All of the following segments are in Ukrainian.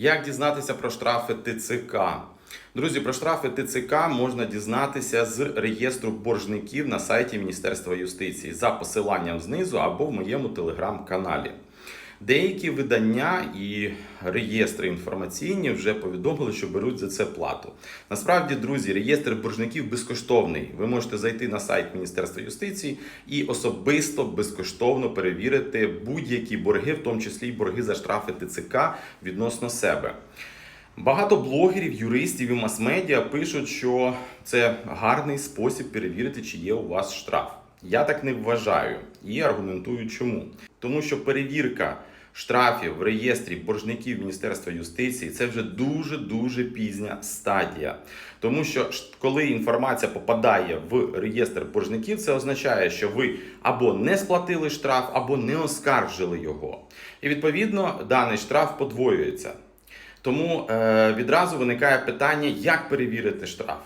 Як дізнатися про штрафи ТЦК? Друзі, про штрафи ТЦК можна дізнатися з реєстру боржників на сайті Міністерства юстиції за посиланням знизу або в моєму телеграм-каналі. Деякі видання і реєстри інформаційні вже повідомили, що беруть за це плату. Насправді, друзі, реєстр боржників безкоштовний. Ви можете зайти на сайт Міністерства юстиції і особисто безкоштовно перевірити будь-які борги, в тому числі й борги за штрафи ТЦК відносно себе. Багато блогерів, юристів і мас-медіа пишуть, що це гарний спосіб перевірити, чи є у вас штраф. Я так не вважаю і аргументую чому. Тому що перевірка штрафів в реєстрі боржників Міністерства юстиції це вже дуже дуже пізня стадія. Тому що коли інформація попадає в реєстр боржників, це означає, що ви або не сплатили штраф, або не оскаржили його. І відповідно даний штраф подвоюється. Тому е, відразу виникає питання, як перевірити штраф.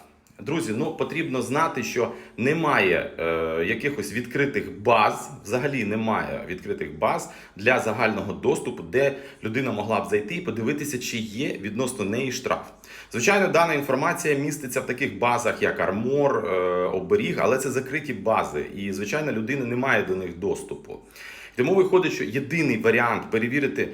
Друзі, ну потрібно знати, що немає е, якихось відкритих баз, взагалі немає відкритих баз для загального доступу, де людина могла б зайти і подивитися, чи є відносно неї штраф. Звичайно, дана інформація міститься в таких базах, як Армор, е, Оберіг, але це закриті бази, і звичайно, людина не має до них доступу. Тому виходить, що єдиний варіант перевірити.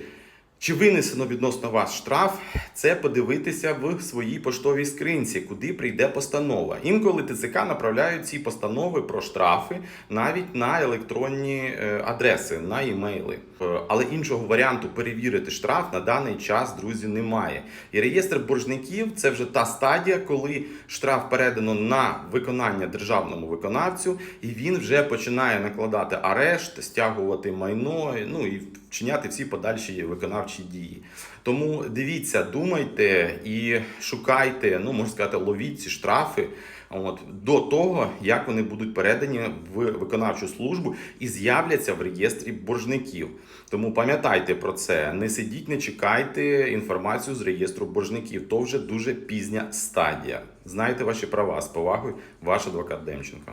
Чи винесено відносно вас штраф? Це подивитися в своїй поштовій скринці, куди прийде постанова. Інколи ТЦК направляють ці постанови про штрафи навіть на електронні е, адреси, на імейли. Е, Але іншого варіанту перевірити штраф на даний час, друзі, немає. І реєстр боржників це вже та стадія, коли штраф передано на виконання державному виконавцю, і він вже починає накладати арешт, стягувати майно, ну і вчиняти всі подальші виконавчі дії. Тому дивіться, думайте і шукайте, ну можна сказати, ловіть ці штрафи. От до того, як вони будуть передані в виконавчу службу і з'являться в реєстрі боржників. Тому пам'ятайте про це, не сидіть, не чекайте інформацію з реєстру боржників. То вже дуже пізня стадія. Знайте ваші права з повагою, ваш адвокат Демченко.